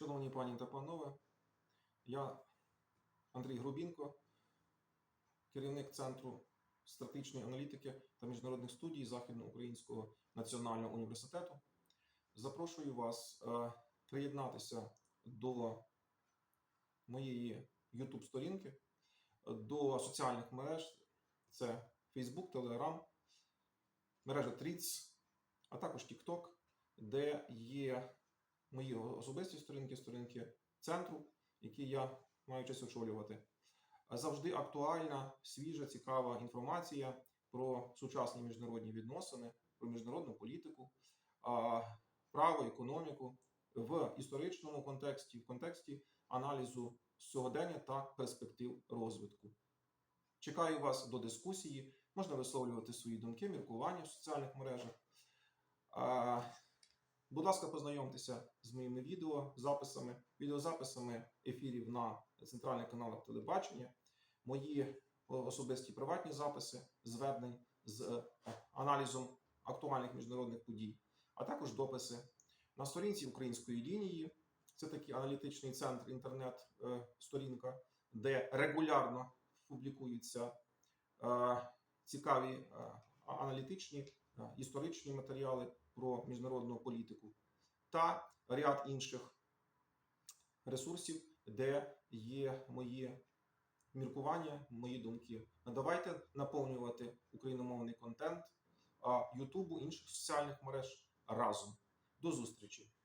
Шановні пані та панове, я Андрій Грубінко, керівник Центру стратегічної аналітики та міжнародних студій Західноукраїнського національного університету. Запрошую вас е, приєднатися до моєї YouTube сторінки, до соціальних мереж. Це Facebook, Telegram, мережа Threads, а також TikTok, де є мої особисті сторінки, сторінки центру, які я маю честь очолювати. Завжди актуальна, свіжа, цікава інформація про сучасні міжнародні відносини, про міжнародну політику, право, економіку в історичному контексті, в контексті аналізу сьогодення та перспектив розвитку. Чекаю вас до дискусії. Можна висловлювати свої думки, міркування в соціальних мережах. Будь ласка, познайомтеся з моїми відео, записами, відеозаписами ефірів на центральних каналах телебачення, мої особисті приватні записи, звернень з е, аналізом актуальних міжнародних подій, а також дописи на сторінці української лінії. Це такий аналітичний центр, інтернет-сторінка, де регулярно публікуються е, цікаві е, аналітичні е, історичні матеріали про міжнародну політику та ряд інших ресурсів, де є мої міркування, мої думки. Давайте наповнювати україномовний контент Ютубу інших соціальних мереж разом. До зустрічі!